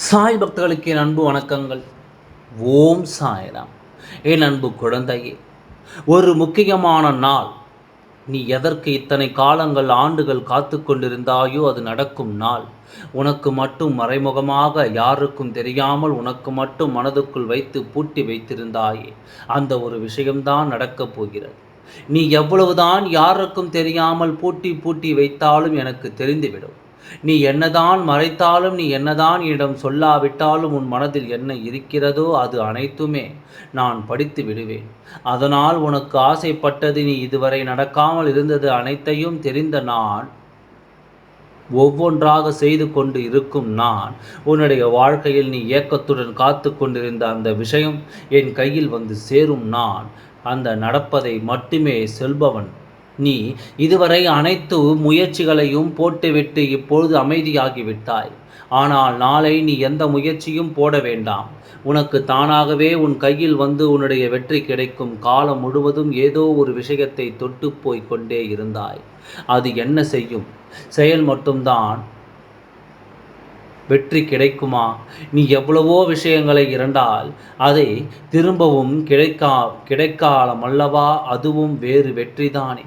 சாய் பக்தர்களுக்கு என் அன்பு வணக்கங்கள். ஓம் சாய்ராம். என் அன்பு குழந்தையே ஒரு முக்கியமான நாள். நீ எதற்கு இத்தனை காலங்கள் ஆண்டுகள் காத்து கொண்டிருந்தாயோ அது நடக்கும் நாள். உனக்கு மட்டும் மறைமுகமாக யாருக்கும் தெரியாமல் உனக்கு மட்டும் மனதுக்குள் வைத்து பூட்டி வைத்திருந்தாயே. அந்த ஒரு விஷயம்தான் நடக்கப் போகிறது. நீ எவ்வளவுதான் யாருக்கும் தெரியாமல் பூட்டி பூட்டி வைத்தாலும் எனக்கு தெரிந்துவிடும். நீ என்னதான் மறைத்தாலும் நீ என்னதான் என்னிடம் சொல்லாவிட்டாலும் உன் மனதில் என்ன இருக்கிறதோ அது அனைத்துமே நான் படித்து விடுவேன். அதனால் உனக்கு ஆசைப்பட்டது நீ இதுவரை நடக்காமல் இருந்தது அனைத்தையும் தெரிந்த நான் ஒவ்வொன்றாக செய்து கொண்டு இருக்கும் நான் உன்னுடைய வாழ்க்கையில் நீ ஏக்கத்துடன் காத்து கொண்டிருந்த அந்த விஷயம் என் கையில் வந்து சேரும் நான். அந்த நடப்பதை மட்டுமே செல்பவன் நீ இதுவரை அனைத்து முயற்சிகளையும் போட்டுவிட்டு இப்பொழுது அமைதியாகிவிட்டாய். ஆனால் நாளை நீ எந்த முயற்சியும் போட வேண்டாம். உனக்கு தானாகவே உன் கையில் வந்து உன்னுடைய வெற்றி கிடைக்கும். காலம் முழுவதும் ஏதோ ஒரு விஷயத்தை தொட்டு போய் கொண்டே இருந்தாய். அது என்ன செய்யும்? செயல் மட்டும்தான். வெற்றி கிடைக்குமா? நீ எவ்வளவோ விஷயங்களை இரண்டால் அதை திரும்பவும் கிடைக்கா கிடைக்காலம் அல்லவா அதுவும் வேறு வெற்றிதானே.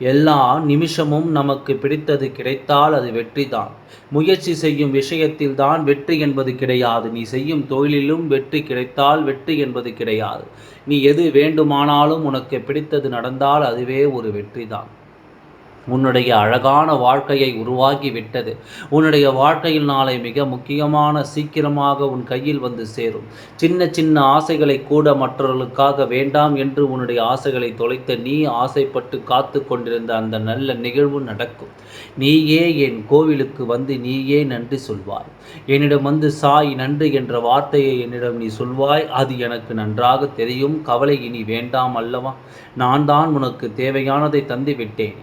எல்லா நிமிஷமும் நமக்கு பிடித்தது கிடைத்தால் அது வெற்றி தான் முயற்சி செய்யும் விஷயத்தில் தான் வெற்றி என்பது கிடையாது. நீ செய்யும் தொழிலிலும் வெற்றி கிடைத்தால் வெற்றி என்பது கிடையாது. நீ எது வேண்டுமானாலும் உனக்கு பிடித்தது நடந்தால் அதுவே ஒரு வெற்றி தான் உன்னுடைய அழகான வாழ்க்கையை உருவாக்கி விட்டது உன்னுடைய வாழ்க்கையில் நாளை மிக முக்கியமான சீக்கிரமாக உன் கையில் வந்து சேரும். சின்ன சின்ன ஆசைகளை கூட மற்றவர்களுக்காக வேண்டாம் என்று உன்னுடைய ஆசைகளை தொலைத்த நீ ஆசைப்பட்டு காத்து கொண்டிருந்த அந்த நல்ல நிகழ்வு நடக்கும். நீயே என் கோவிலுக்கு வந்து நீயே நன்றி சொல்வாய். என்னிடம் வந்து சாய் நன்றி என்ற வார்த்தையை என்னிடம் நீ சொல்வாய். அது எனக்கு நன்றாக தெரியும். கவலை இனி வேண்டாம் அல்லவா? நான் தான் உனக்கு தேவையானதை தந்து விட்டேன்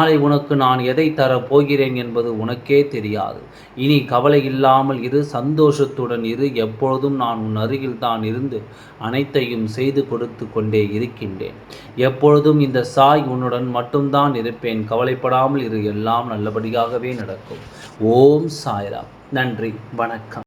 நாளை உனக்கு நான் எதை தரப் போகிறேன் என்பது உனக்கே தெரியாது. இனி கவலை இல்லாமல் இரு சந்தோஷத்துடன் இரு. எப்பொழுதும் நான் உன் அருகில் தான் இருந்து அனைத்தையும் செய்து கொடுத்து கொண்டே இருக்கின்றேன். எப்பொழுதும் இந்த சாய் உன்னுடன் மட்டும்தான் இருப்பேன். கவலைப்படாமல் இரு. எல்லாம் நல்லபடியாகவே நடக்கும். ஓம் சாய்ராம். நன்றி. வணக்கம்.